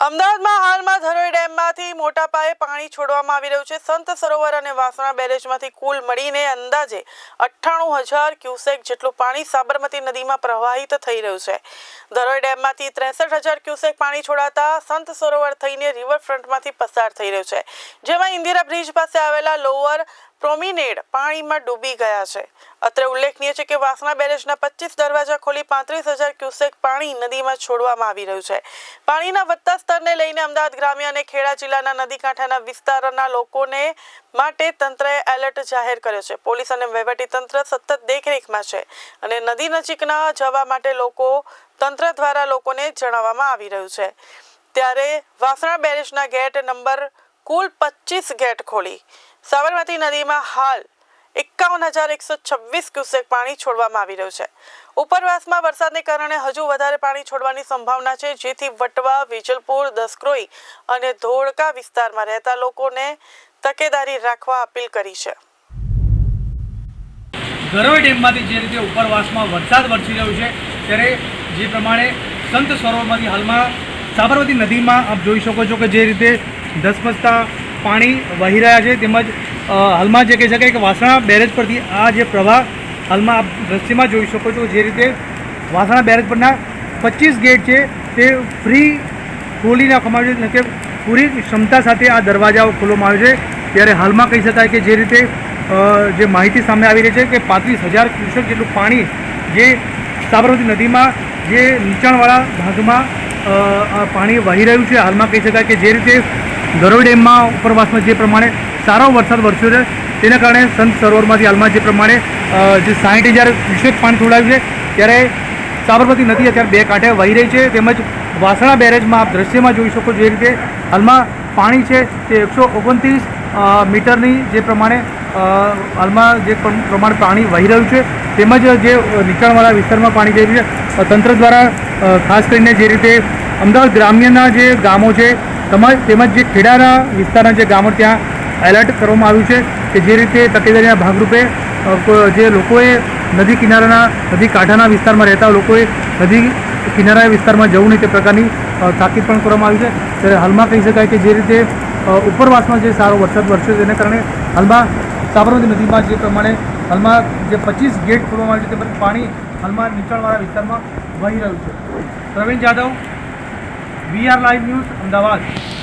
અમદાવાદમાં હાલમાં ધરોઈ ડેમમાંથી મોટા પાયે પાણી છોડવામાં આવી રહ્યું છે. સંત સરોવર અને વાસણા બેરેજમાંથી કુલ મળીને અંદાજે અઠ્ઠાણું હજાર ક્યુસેક જેટલું પાણી સાબરમતી નદીમાં પ્રવાહિત થઈ રહ્યું છે. ધરોઈ ડેમમાંથી ત્રેસઠ હજાર ક્યુસેક પાણી છોડાતા સંત સરોવર થઈને રિવરફ્રન્ટમાંથી પસાર થઈ રહ્યું છે. જેમાં ઇન્દિરા બ્રિજ પાસે આવેલા લોઅર પ્રોમિનેડ પાણીમાં ડૂબી ગયા છે. અત્રે ઉલ્લેખનીય છે કે વાસણા બેરેજના પચીસ દરવાજા ખોલી પાંત્રીસ હજાર ક્યુસેક પાણી નદીમાં છોડવામાં આવી રહ્યું છે. પાણીના વધતા સ્તરને લઈને અમદાવાદ ગ્રામ્ય અને ખેડા જિલ્લાના નદી કાંઠાના વિસ્તારના લોકોને માટે તંત્રએ એલર્ટ જાહેર કર્યો છે. પોલીસ અને તંત્ર સતત દેખરેખમાં છે અને નદી નજીકના જવા માટે લોકો તંત્ર દ્વારા લોકોને જણાવવામાં આવી રહ્યું છે. ત્યારે વાસણા બેરેજના ગેટ નંબર કુલ પચીસ ગેટ ખોલી સાબરમતી નદીમાં હાલ એકાવન હજાર એકસો છવ્વીસ ક્યુસેક પાણી છોડવામાં આવી રહ્યું છે. ઉપરવાસમાં વરસાદને કારણે હજુ વધારે પાણી છોડવાની સંભાવના છે, જેથી વટવા, વિજલપુર, દસક્રોઈ અને ધોળકા વિસ્તારમાં રહેતા લોકોને તકેદારી રાખવા અપીલ કરી છે. ગરોઈ ડેમમાંથી જે રીતે ઉપરવાસમાં વરસાદ વરસી રહ્યો છે, ત્યારે જે પ્રમાણે સંત સરોવરમાંથી હાલમાં સાબરમતી નદીમાં આપ જોઈ શકો છો કે જે રીતે ધસમસતા પાણી વહી રહ્યા છે. તેમજ હાલમાં જે કહી શકાય કે વાસણા બેરેજ પરથી આ જે પ્રવાહ હાલમાં આપ દ્રશ્યમાં જોઈ શકો છો જે રીતે વાસણા બેરેજ પરના પચીસ ગેટ છે તે ફ્રી ખોલી નાખવામાં આવ્યું એટલે કે પૂરી ક્ષમતા સાથે આ દરવાજાઓ ખોલવામાં આવ્યો છે. ત્યારે હાલમાં કહી શકાય કે જે રીતે જે માહિતી સામે આવી રહી છે કે પાંત્રીસ હજાર ક્યુસેક જેટલું પાણી જે સાબરમતી નદીમાં, જે નીચાણવાળા ભાગમાં પાણી વહી રહ્યું છે. હાલમાં કહી શકાય કે જે રીતે ગરોઈ ડેમમાં ઉપરવાસમાં જે પ્રમાણે સારો વરસાદ વરસ્યો છે, તેના કારણે સંત સરોવરમાંથી હાલમાં જે પ્રમાણે જે સાઠ હજાર ક્યુસેક પાણી છોડાયું છે, ત્યારે સાબરમતી નદી અત્યારે બે કાંઠે વહી રહી છે, તેમજ વાસણા બેરેજમાં આપ દ્રશ્યમાં જોઈ શકો જે રીતે હાલમાં પાણી છે તે એકસો ઓગણત્રીસ મીટરની જે પ્રમાણે હાલમાં જે પ્રમાણે પાણી વહી રહ્યું છે, તેમજ જે નીચાણવાળા વિસ્તારમાં પાણી જઈ રહ્યું છે તંત્ર દ્વારા ખાસ કરીને જે રીતે અમદાવાદ ગ્રામ્યના જે ગામો છે તેમજ તેમજ જે ખેડાના વિસ્તારના જે ગામો ત્યાં એલર્ટ કરવામાં આવ્યું છે કે જે રીતે તકેદારીના ભાગરૂપે જે લોકોએ નદી કિનારાના, નદી કાંઠાના વિસ્તારમાં રહેતા લોકોએ નદી કિનારા વિસ્તારમાં જવું નહીં તે પ્રકારની તાકીદ પણ કરવામાં આવી છે. ત્યારે હાલમાં કહી શકાય કે જે રીતે ઉપરવાસમાં જે સારો વરસાદ વરસ્યો તેને કારણે હાલમાં સાબરમતી નદીમાં જે પ્રમાણે હાલમાં જે પચીસ ગેટ ખોલવામાં આવ્યું છે, તે પાણી હાલમાં નીચાણવાળા વિસ્તારમાં વહી રહ્યું છે. Pravin Jadav VR live news Ahmedabad.